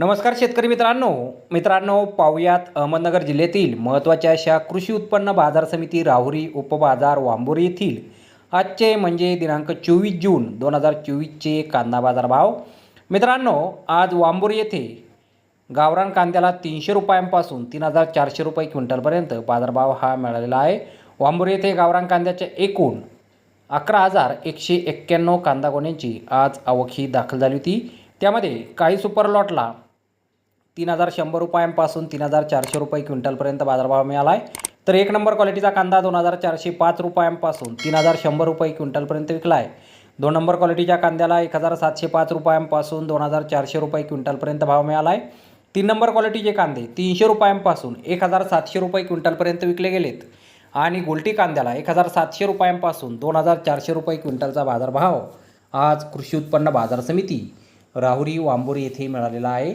नमस्कार शेतकरी मित्रांनो. मित्रांनो पाहुयात अहमदनगर जिल्ह्यातील महत्त्वाच्या अशा कृषी उत्पन्न बाजार समिती राहुरी उपबाजार वांबोरी येथील. आजचे म्हणजे दिनांक चोवीस जून दोन हजार चोवीसचे कांदा बाजार भाव मित्रांनो आज वांबोरी येथे गावरान कांद्याला तीनशे रुपयांपासून तीन हजार चारशे रुपये क्विंटलपर्यंत बाजारभाव हा मिळालेला आहे. वांबोरी येथे गावरान कांद्याचे एकूण अकरा हजार एकशे एक्क्याण्णव कांदा गोण्यांची आज आवक ही दाखल झाली होती. त्यामध्ये काही सुपर लॉटला तीन हजार शंभर रुपयांपासून तीन हजार चारशे रुपये क्विंटलपर्यंत बाजारभाव मिळाला आहे तर एक नंबर क्वालिटीचा कांदा दोन हजार चारशे पाच रुपयांपासून तीन हजार शंभर रुपये क्विंटलपर्यंत विकला आहे दोन नंबर क्वालिटीच्या कांद्याला एक हजार सातशे पाच रुपयांपासून दोन हजार चारशे रुपये क्विंटलपर्यंत भाव मिळाला आहे तीन नंबर क्वालिटीचे कांदे तीनशे रुपयांपासून एक हजार सातशे रुपये क्विंटलपर्यंत विकले गेलेत. आणि गोल्टी कांद्याला एक हजार सातशे रुपयांपासून दोन हजार चारशे रुपये क्विंटलचा बाजारभाव आज कृषी उत्पन्न बाजार समिती राहुरी वांबोरी येथे मिळालेला आहे.